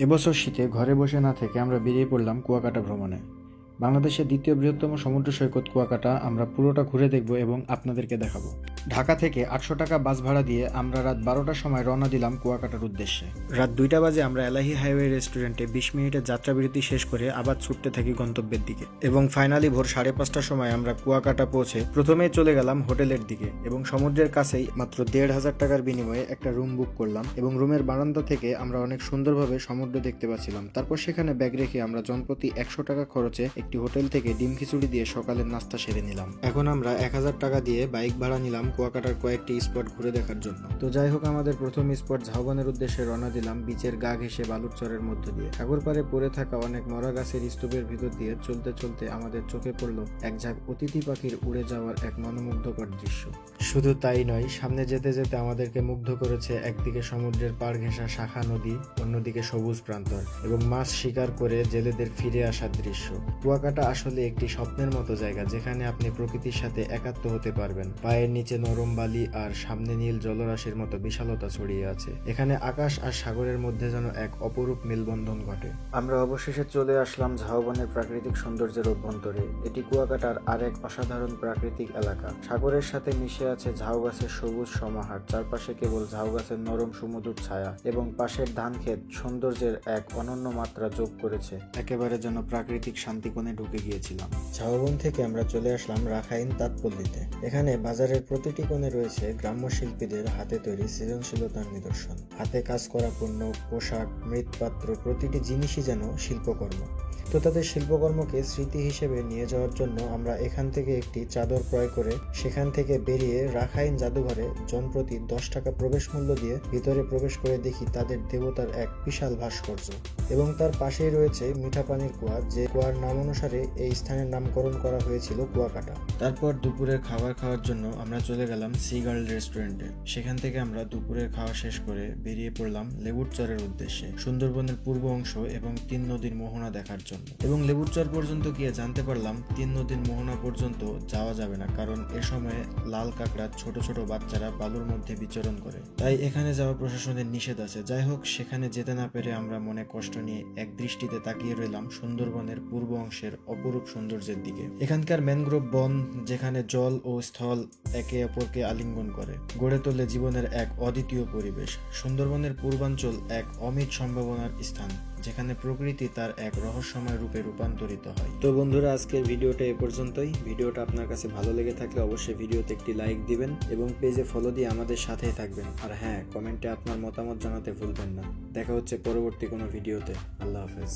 এবছর শীতে ঘরে বসে না থেকে আমরা বেরিয়ে পড়লাম কুয়াকাটা ভ্রমণে। বাংলাদেশের দ্বিতীয় বৃহত্তম সমুদ্র সৈকত কুয়াকাটা আমরা পুরোটা ঘুরে দেখব এবং আপনাদেরকে দেখাবো। ঢাকা থেকে আটশো টাকা বাস ভাড়া দিয়ে আমরা রাত বারোটার সময় রওনা দিলাম কুয়াকাটার উদ্দেশ্যে। রাত দুইটা বাজে আমরা এলাহি হাইওয়ে রেস্টুরেন্টে বিশ মিনিটের যাত্রাবিরতি শেষ করে আবার ছুটতে থাকি গন্তব্যের দিকে এবং ফাইনালি ভোর সাড়ে পাঁচটার সময় আমরা কুয়াকাটা পৌঁছে প্রথমেই চলে গেলাম হোটেলের দিকে এবং সমুদ্রের কাছেই মাত্র দেড় হাজার টাকার বিনিময়ে একটা রুম বুক করলাম এবং রুমের বারান্দা থেকে আমরা অনেক সুন্দরভাবে সমুদ্র দেখতে পাচ্ছিলাম। তারপর সেখানে ব্যাগ রেখে আমরা জনপ্রতি একশো টাকা খরচে একটি হোটেল থেকে ডিম খিচুড়ি দিয়ে সকালের নাস্তা সেরে নিলাম। এখন আমরা এক হাজার টাকা দিয়ে বাইক ভাড়া নিলাম কুয়াকাটার কয়েকটি স্পট ঘুরে দেখার জন্য। তো যাই হোক, আমাদের প্রথম স্পট ঝাউবনের উদ্দেশ্যে রওনা দিলাম বিচের গা ঘেসে বালুরচরের মধ্য দিয়ে। সাগর পারে পড়ে থাকা অনেক মরা গাছের স্তূপের ভিতর দিয়ে চলতে চলতে আমাদের চোখে পড়ল এক ঝাঁক অতিথি পাখির উড়ে যাওয়ার এক মনোমুগ্ধকর দৃশ্য। শুধু তাই নয়, সামনে যেতে যেতে আমাদেরকে মুগ্ধ করেছে একদিকে সমুদ্রের পাড় ঘেঁষা শাখা নদী, অন্যদিকে সবুজ প্রান্তর এবং মাছ শিকার করে জেলেদের ফিরে আসার দৃশ্য। কুয়াকাটা আসলে একটি স্বপ্নের মতো জায়গা, যেখানে আপনি প্রকৃতির সাথে একাত্ম হতে পারবেন। পায়ের নিচে নরম বালি আর সামনে নীল জলরাশির মতো বিশালতা ছড়িয়ে আছে। এখানে আকাশ আর সাগরের মধ্যে যেন এক অপরূপ মেলবন্ধন ঘটে। আমরা অবশেষে চলে আসলাম ঝাউবনের প্রাকৃতিক সৌন্দর্যের অভ্যন্তরে। এটি কুয়াকাটার আরেক অসাধারণ প্রাকৃতিক এলাকা। সাগরের সাথে মিশে আছে ঝাউ গাছের সবুজ সমাহার, চারপাশে কেবল ঝাউ গাছের নরম সুমধুর ছায়া এবং পাশের ধান ক্ষেত সৌন্দর্যের এক অনন্য মাত্রা যোগ করেছে। একেবারে যেন প্রাকৃতিক শান্তিকোণে ঢুকে গিয়েছিলাম। ঝাউবন থেকে আমরা চলে আসলাম রাখাইন তাৎপল্লিতে এখানে বাজারের প্রতিটি কোণে রয়েছে গ্রাম্য শিল্পীদের হাতে তৈরি সৃজনশীলতার নিদর্শন। হাতে কাজ করা পণ্য, পোশাক, মৃৎপাত্র, প্রতিটি জিনিসই যেন শিল্পকর্ম। তাদের শিল্পকর্মকে স্মৃতি হিসেবে নিয়ে যাওয়ার জন্য আমরা এখান থেকে একটি চাদর ক্রয় করে সেখান থেকে বেরিয়ে রাখাইন জাদুঘরে জনপ্রতি দশ টাকা প্রবেশ মূল্য দিয়ে ভিতরে প্রবেশ করে দেখি তাদের দেবতার এক বিশাল ভাস্কর্য। এবং তার পাশেই রয়েছে মিঠা পানির কুয়া, যে কুয়ার নাম অনুসারে এই স্থানের নামকরণ করা হয়েছিল কুয়াকাটা। তারপর দুপুরের খাবার খাওয়ার জন্য আমরা চলে গেলাম সি গার্ল রেস্টুরেন্টে। সেখান থেকে আমরা দুপুরের খাওয়া শেষ করে বেরিয়ে পড়লাম লেবুরচরের উদ্দেশ্যে। সুন্দরবনের পূর্ব অংশ এবং তিন নদীর মোহনা দেখার জন্য। এবং লেবুরচর পর্যন্ত গিয়ে জানতে পারলাম তিন নদীর মোহনা পর্যন্ত যাওয়া যাবে না, কারণ এ সময়ে লাল কাঁকড়া ছোট ছোট বাচ্চারা বালুর মধ্যে বিচরণ করে। তাই এখানে যাওয়া প্রশাসনের নিষেধ আছে। যাই হোক, সেখানে যেতে না পেরে আমরা মনে কষ্ট নিয়ে এক দৃষ্টিতে তাকিয়ে রইলাম সুন্দরবনের পূর্ব অংশের অপরূপ সৌন্দর্যের দিকে। এখানকার ম্যানগ্রোভ বন, যেখানে জল ও স্থল একে অপরকে আলিঙ্গন করে, গড়ে তোলে জীবনের এক অদ্বিতীয় পরিবেশ। সুন্দরবনের পূর্বাঞ্চল এক অমিত সম্ভাবনার স্থান। যেখানে প্রকৃতি তার এক রহস্যময় রূপে রূপান্তরিত হয়। তো বন্ধুরা, আজকের ভিডিওটা এ পর্যন্তই। ভিডিওটা আপনার কাছে ভালো লেগে থাকলে অবশ্যই ভিডিওতে একটি লাইক দিবেন এবং পেজে ফলো দিয়ে আমাদের সাথেই থাকবেন। আর হ্যাঁ কমেন্টে আপনার মতামত জানাতে ভুলবেন না। দেখা হচ্ছে পরবর্তী কোনো ভিডিওতে। আল্লাহ হাফেজ।